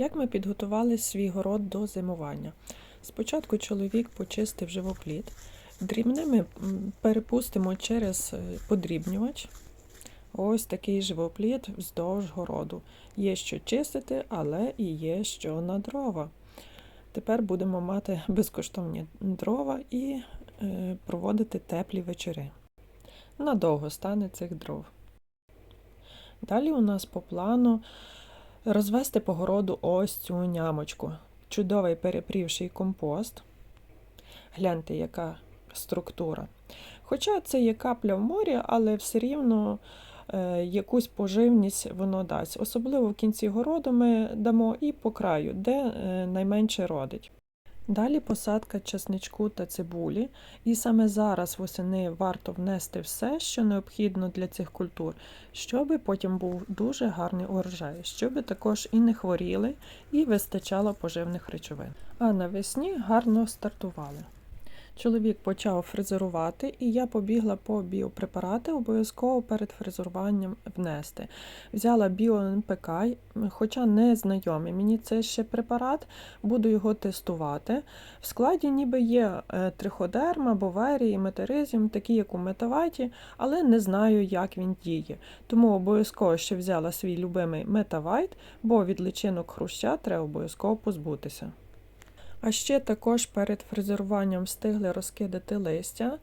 Як ми підготували свій город до зимування? Спочатку чоловік почистив живопліт. Дрібними перепустимо через е, подрібнювач. Ось такий живопліт вздовж городу. Є що чистити, але і є що на дрова. Тепер будемо мати безкоштовні дрова і е, проводити теплі вечори. Надовго стане цих дров. Далі у нас по плану розвести по городу ось цю нямочку. Чудовий перепрівший компост. Гляньте, яка структура. Хоча це є капля в морі, але все рівно е, якусь поживність воно дасть. Особливо в кінці городу ми дамо і по краю, де е, найменше родить. Далі посадка чесничку та цибулі, і саме зараз восени варто внести все, що необхідно для цих культур, щоб потім був дуже гарний урожай, щоб також і не хворіли, і вистачало поживних речовин. А навесні гарно стартували. Чоловік почав фрезерувати, і я побігла по біопрепарати, обов'язково перед фрезеруванням внести. Взяла біо-НПК, хоча не знайомий мені це ще препарат, буду його тестувати. В складі ніби є е, триходерма, боверій, метеризм, такі як у метавайті, але не знаю, як він діє. Тому обов'язково ще взяла свій любимий метавайт, бо від личинок хруща треба обов'язково позбутися. А ще також перед фрезеруванням встигли розкидати листя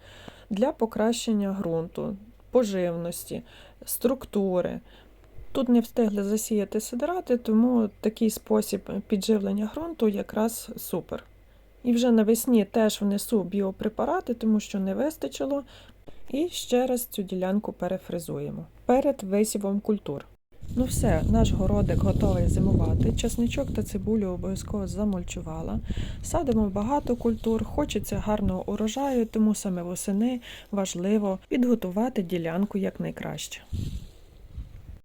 для покращення ґрунту, поживності, структури. Тут не встигли засіяти сидирати, тому такий спосіб підживлення ґрунту якраз супер. І вже навесні теж внесу біопрепарати, тому що не вистачило. І ще раз цю ділянку перефрезуємо перед висівом культур. Ну все, наш городик готовий зимувати. Часничок та цибулю обов'язково замульчувала. Садимо багато культур, хочеться гарного урожаю, тому саме восени важливо підготувати ділянку якнайкраще.